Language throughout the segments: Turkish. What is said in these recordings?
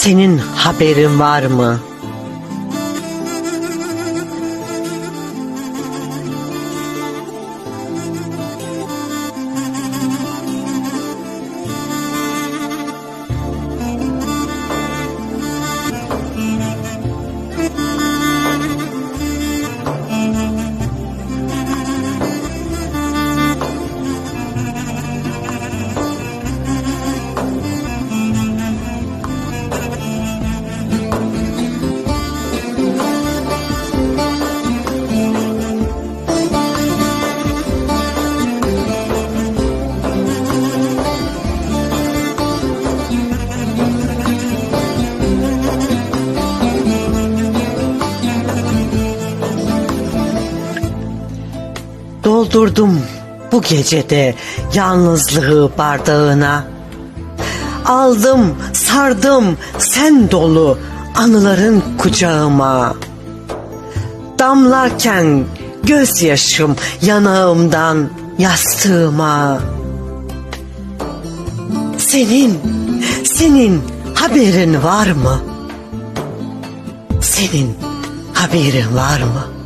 senin haberin var mı? Doldurdum bu gecede yalnızlığı bardağına. Aldım, sardım sen dolu anıların kucağıma. Damlarken gözyaşım yanağımdan yastığıma. Senin, senin haberin var mı? Senin haberin var mı?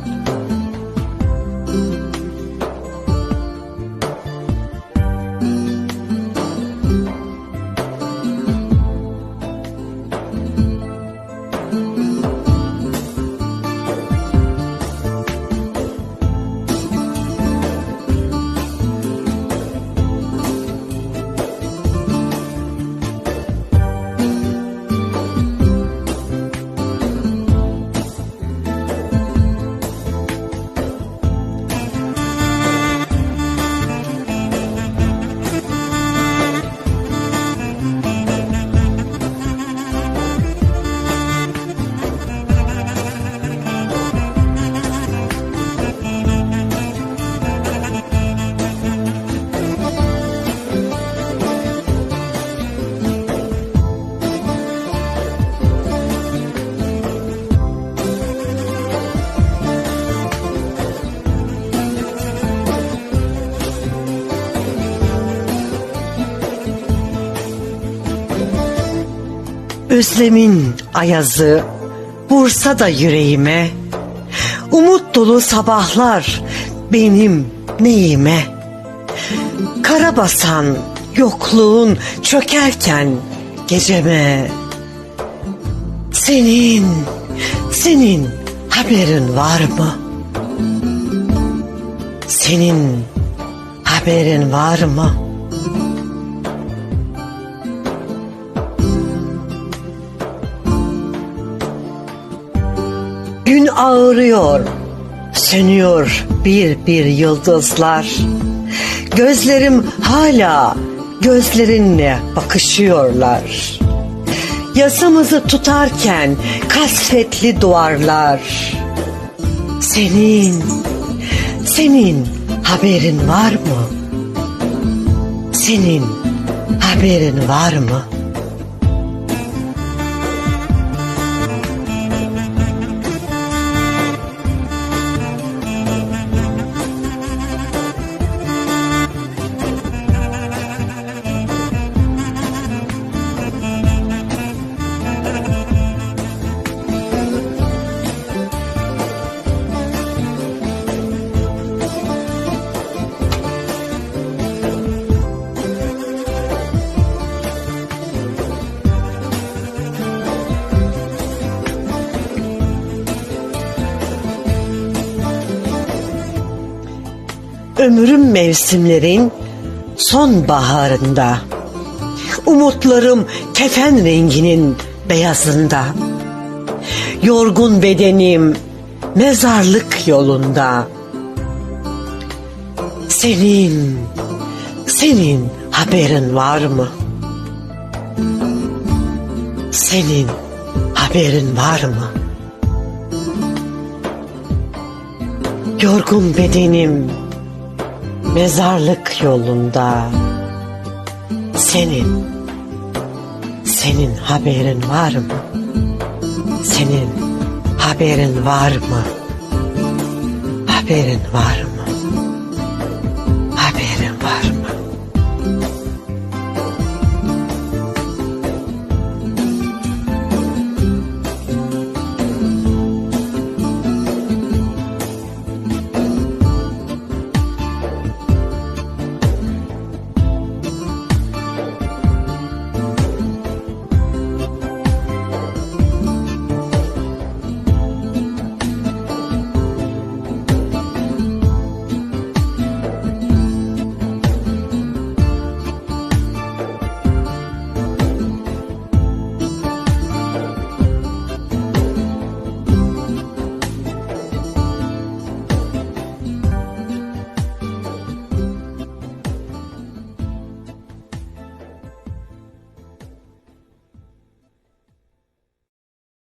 Özlemin ayazı vursa da yüreğime Umut dolu sabahlar benim neyime Kara basan yokluğun çökerken geceme Senin, senin haberin var mı? Senin haberin var mı? Gün ağrıyor, sönüyor bir bir yıldızlar. Gözlerim hala gözlerinle bakışıyorlar. Yasamızı tutarken kasvetli duvarlar. Senin, senin haberin var mı? Senin haberin var mı? Ömrüm mevsimlerin sonbaharında. Umutlarım kefen renginin beyazında. Yorgun bedenim mezarlık yolunda. Senin, senin haberin var mı? Senin haberin var mı? Yorgun bedenim mezarlık yolunda senin senin haberin var mı? Senin haberin var mı? Haberin var mı? Haberin var mı?